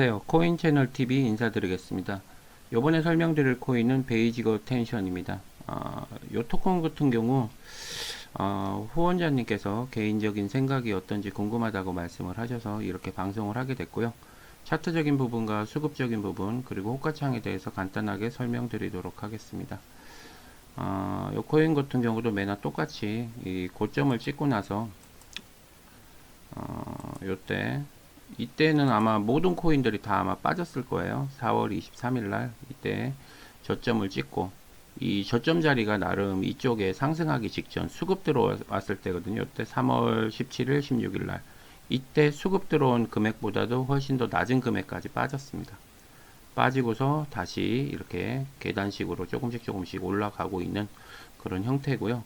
안녕하세요. 코인 채널 TV 인사드리겠습니다. 이번에 설명드릴 코인은 베이지거 텐션입니다. 어, 요 토큰 같은 경우 어, 후원자님께서 개인적인 생각이 어떤지 궁금하다고 말씀을 하셔서 이렇게 방송을 하게 됐고요. 차트적인 부분과 수급적인 부분 그리고 호가창에 대해서 간단하게 설명드리도록 하겠습니다. 어, 요 코인 같은 경우도 매나 똑같이 이 고점을 찍고 나서 어, 요때 이때는 아마 모든 코인들이 다 아마 빠졌을 거예요. 4월 23일 날 이때 저점을 찍고 이 저점 자리가 나름 이쪽에 상승하기 직전 수급 들어왔을 때거든요. 이때 3월 17일, 16일 날 이때 수급 들어온 금액보다도 훨씬 더 낮은 금액까지 빠졌습니다. 빠지고서 다시 이렇게 계단식으로 조금씩 조금씩 올라가고 있는 그런 형태고요.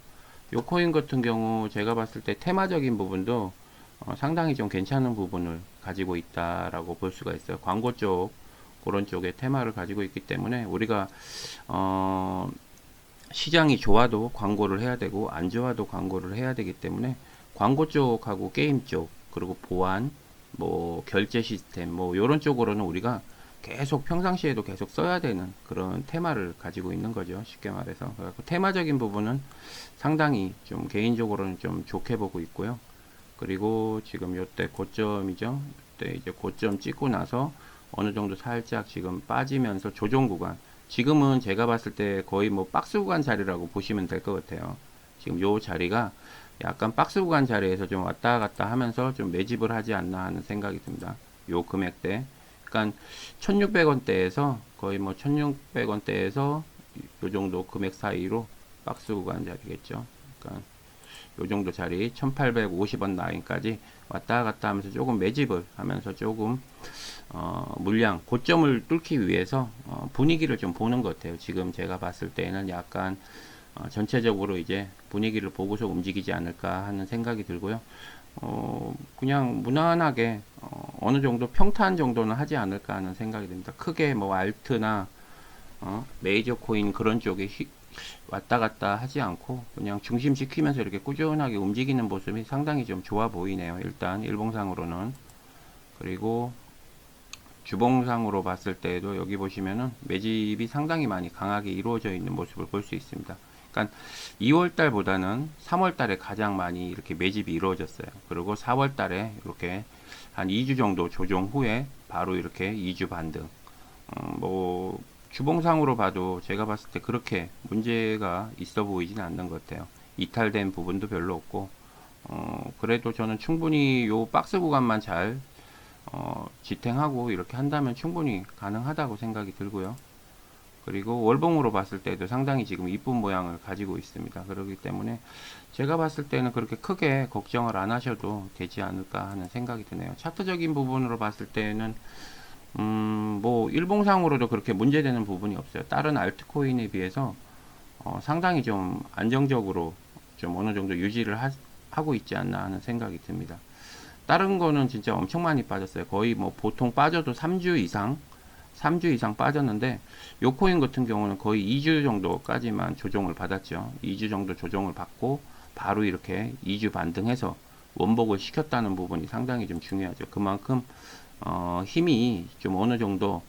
요 코인 같은 경우 제가 봤을 때 테마적인 부분도 어, 상당히 좀 괜찮은 부분을 가지고 있다라고 볼 수가 있어요. 광고 쪽 그런 쪽에 테마를 가지고 있기 때문에 우리가 어, 시장이 좋아도 광고를 해야 되고 안 좋아도 광고를 해야 되기 때문에 광고 쪽하고 게임 쪽 그리고 보안 뭐 결제 시스템 뭐 이런 쪽으로는 우리가 계속 평상시에도 계속 써야 되는 그런 테마를 가지고 있는 거죠. 쉽게 말해서. 테마적인 부분은 상당히 좀 개인적으로는 좀 좋게 보고 있고요. 그리고 지금 요때 고점이죠. 요때 이제 고점 찍고 나서 어느 정도 살짝 지금 빠지면서 조정 구간. 지금은 제가 봤을 때 거의 뭐 박스 구간 자리라고 보시면 될 것 같아요. 지금 요 자리가 약간 박스 구간 자리에서 좀 왔다 갔다 하면서 좀 매집을 하지 않나 하는 생각이 듭니다. 요 금액대. 그러니까 1600원대에서 거의 뭐 1600원대에서 요 정도 금액 사이로 박스 구간 자리겠죠. 그러니까 요 정도 자리 1850원 라인까지 왔다 갔다 하면서 조금 매집을 하면서 조금 어, 물량 고점을 뚫기 위해서 어, 분위기를 좀 보는 것 같아요. 지금 제가 봤을 때는 약간 어, 전체적으로 이제 분위기를 보고서 움직이지 않을까 하는 생각이 들고요. 어, 그냥 무난하게 어, 어느 정도 평탄 정도는 하지 않을까 하는 생각이 듭니다. 크게 뭐 알트나 어, 메이저 코인 그런 쪽에 휘, 왔다 갔다 하지 않고 그냥 중심시키면서 이렇게 꾸준하게 움직이는 모습이 상당히 좀 좋아 보이네요. 일단 일봉상으로는 그리고 주봉상으로 봤을 때에도 여기 보시면은 매집이 상당히 많이 강하게 이루어져 있는 모습을 볼 수 있습니다. 그러니까 2월 달보다는 3월 달에 가장 많이 이렇게 매집이 이루어졌어요. 그리고 4월 달에 이렇게 한 2주 정도 조정 후에 바로 이렇게 2주 반등. 어, 뭐 주봉상으로 봐도 제가 봤을 때 그렇게 문제가 있어 보이지는 않는 것 같아요. 이탈된 부분도 별로 없고 어, 그래도 저는 충분히 요 박스 구간만 잘 어, 지탱하고 이렇게 한다면 충분히 가능하다고 생각이 들고요. 그리고 월봉으로 봤을 때도 상당히 지금 이쁜 모양을 가지고 있습니다. 그렇기 때문에 제가 봤을 때는 그렇게 크게 걱정을 안 하셔도 되지 않을까 하는 생각이 드네요. 차트적인 부분으로 봤을 때는 음, 뭐 일봉상으로도 그렇게 문제되는 부분이 없어요. 다른 알트코인에 비해서 어, 상당히 좀 안정적으로 좀 어느 정도 유지를 하, 하고 있지 않나 하는 생각이 듭니다. 다른 거는 진짜 엄청 많이 빠졌어요. 거의 뭐 보통 빠져도 3주 이상 3주 이상 빠졌는데 요 코인 같은 경우는 거의 2주 정도까지만 조정을 받았죠. 2주 정도 조정을 받고 바로 이렇게 2주 반등해서 원복을 시켰다는 부분이 상당히 좀 중요하죠. 그만큼 어, 힘이 좀 어느 정도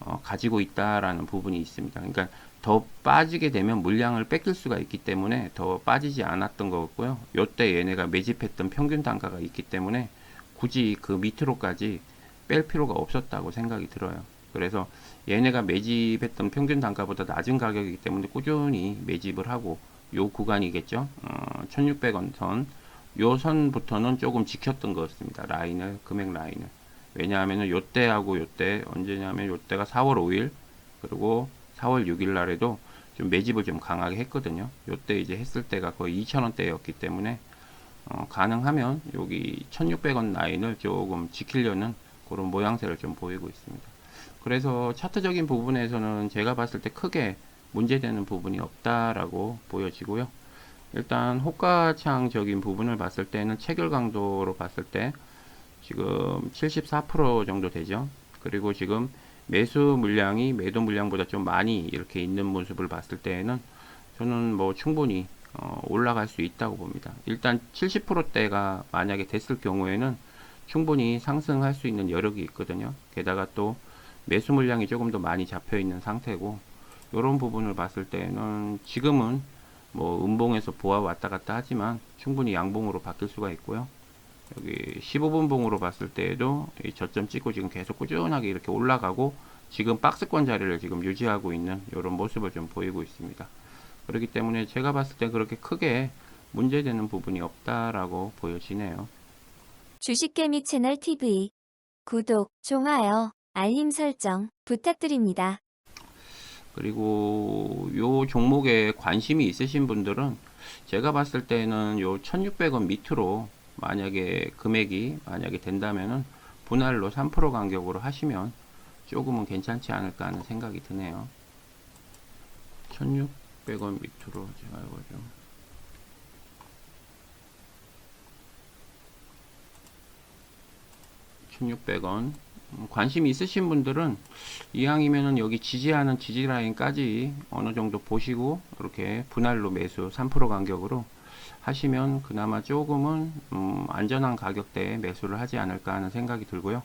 어, 가지고 있다라는 부분이 있습니다. 그러니까 더 빠지게 되면 물량을 뺏길 수가 있기 때문에 더 빠지지 않았던 것 같고요. 요때 얘네가 매집했던 평균 단가가 있기 때문에 굳이 그 밑으로까지 뺄 필요가 없었다고 생각이 들어요. 그래서 얘네가 매집했던 평균 단가보다 낮은 가격이기 때문에 꾸준히 매집을 하고 요 구간이겠죠. 어, 1600원 선. 요 선부터는 조금 지켰던 것 같습니다. 라인을, 금액 라인을. 왜냐하면 요때하고 요때 언제냐면 요때가 4월 5일 그리고 4월 6일 날에도 좀 매집을 좀 강하게 했거든요. 요때 이제 했을 때가 거의 2,000원대였기 때문에 어, 가능하면 여기 1,600원 라인을 조금 지키려는 그런 모양새를 좀 보이고 있습니다. 그래서 차트적인 부분에서는 제가 봤을 때 크게 문제되는 부분이 없다라고 보여지고요. 일단 호가창적인 부분을 봤을 때는 체결 강도로 봤을 때 지금 74% 정도 되죠. 그리고 지금 매수 물량이 매도 물량보다 좀 많이 이렇게 있는 모습을 봤을 때에는 저는 뭐 충분히 어, 올라갈 수 있다고 봅니다. 일단 70%대가 만약에 됐을 경우에는 충분히 상승할 수 있는 여력이 있거든요. 게다가 또 매수 물량이 조금 더 많이 잡혀 있는 상태고 이런 부분을 봤을 때는 지금은 뭐 음봉에서 보아 왔다 갔다 하지만 충분히 양봉으로 바뀔 수가 있고요. 여기 15분 봉으로 봤을 때에도 이 저점 찍고 지금 계속 꾸준하게 이렇게 올라가고 지금 박스권 자리를 지금 유지하고 있는 이런 모습을 좀 보이고 있습니다. 그렇기 때문에 제가 봤을 때 그렇게 크게 문제되는 부분이 없다라고 보여지네요. 주식개미 채널 TV 구독, 좋아요, 알림 설정 부탁드립니다. 그리고 요 종목에 관심이 있으신 분들은 제가 봤을 때는 요 1600원 밑으로 만약에 금액이 만약에 된다면은 분할로 3% 간격으로 하시면 조금은 괜찮지 않을까 하는 생각이 드네요. 1600원 밑으로 제가 이거 좀 1600원 음, 관심 있으신 분들은 이왕이면은 여기 지지하는 지지 라인까지 어느 정도 보시고 이렇게 분할로 매수 3% 간격으로 하시면 그나마 조금은 음, 안전한 가격대에 매수를 하지 않을까 하는 생각이 들고요.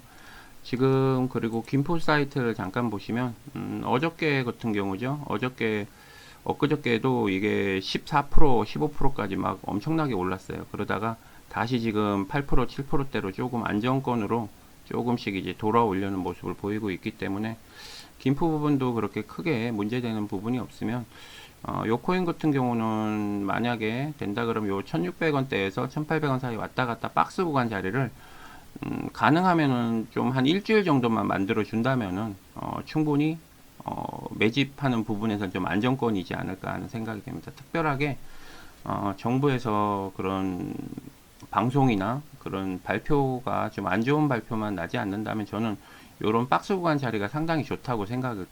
지금 그리고 김포 사이트를 잠깐 보시면 음, 어저께 같은 경우죠. 어저께 엊그저께도 이게 14% 15%까지 막 엄청나게 올랐어요. 그러다가 다시 지금 8% 7%대로 조금 안정권으로 조금씩 이제 돌아오려는 모습을 보이고 있기 때문에 김포 부분도 그렇게 크게 문제되는 부분이 없으면 어, 요 코인 같은 경우는 만약에 된다 그러면 요 1600원대에서 1800원 사이 왔다 갔다 박스 구간 자리를 음, 가능하면은 좀 한 일주일 정도만 만들어 준다면은 어, 충분히 어, 매집하는 부분에서 좀 안정권이지 않을까 하는 생각이 됩니다. 특별하게 어, 정부에서 그런 방송이나 그런 발표가 좀 안 좋은 발표만 나지 않는다면 저는 이런 박스 구간 자리가 상당히 좋다고 생각을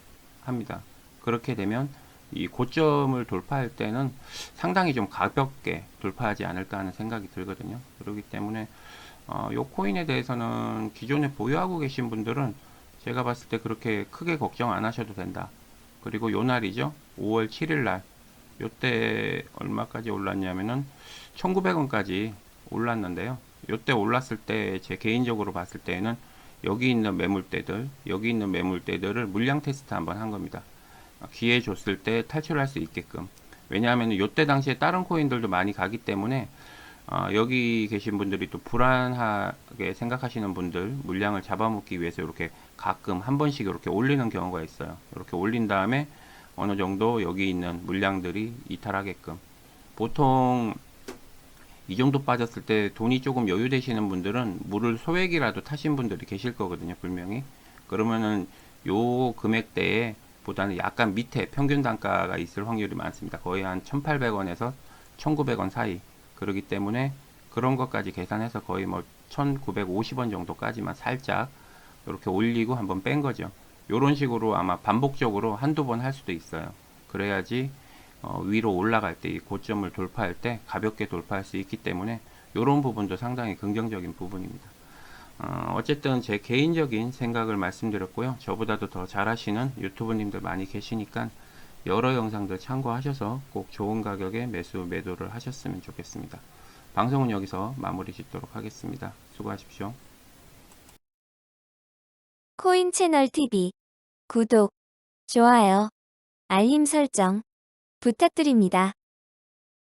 합니다. 그렇게 되면 이 고점을 돌파할 때는 상당히 좀 가볍게 돌파하지 않을까 하는 생각이 들거든요. 그렇기 때문에 어, 요 코인에 대해서는 기존에 보유하고 계신 분들은 제가 봤을 때 그렇게 크게 걱정 안 하셔도 된다. 그리고 요 날이죠. 5월 7일 날. 요때 얼마까지 올랐냐면은 1900원까지 올랐는데요. 요때 올랐을 때 제 개인적으로 봤을 때는 여기 있는 매물대들, 여기 있는 매물대들을 물량 테스트 한번 한 겁니다. 기회 줬을 때 탈출할 수 있게끔. 왜냐하면 요때 당시에 다른 코인들도 많이 가기 때문에 어, 여기 계신 분들이 또 불안하게 생각하시는 분들 물량을 잡아먹기 위해서 이렇게 가끔 한 번씩 이렇게 올리는 경우가 있어요. 이렇게 올린 다음에 어느 정도 여기 있는 물량들이 이탈하게끔. 보통 이 정도 빠졌을 때 돈이 조금 여유 되시는 분들은 물을 소액이라도 타신 분들이 계실 거거든요, 분명히. 그러면은 요 금액대에 보다는 약간 밑에 평균 단가가 있을 확률이 많습니다. 거의 한 1,800원에서 1,900원 사이. 그러기 때문에 그런 것까지 계산해서 거의 뭐 1,950원 정도까지만 살짝 이렇게 올리고 한번 뺀 거죠. 요런 식으로 아마 반복적으로 한두 번 할 수도 있어요. 그래야지 어, 위로 올라갈 때 이 고점을 돌파할 때 가볍게 돌파할 수 있기 때문에 이런 부분도 상당히 긍정적인 부분입니다. 어, 어쨌든 제 개인적인 생각을 말씀드렸고요. 저보다도 더 잘하시는 유튜브님들 많이 계시니까 여러 영상들 참고하셔서 꼭 좋은 가격에 매수 매도를 하셨으면 좋겠습니다. 방송은 여기서 마무리 짓도록 하겠습니다. 수고하십시오. 코인 채널 TV 구독, 좋아요, 알림 설정 부탁드립니다.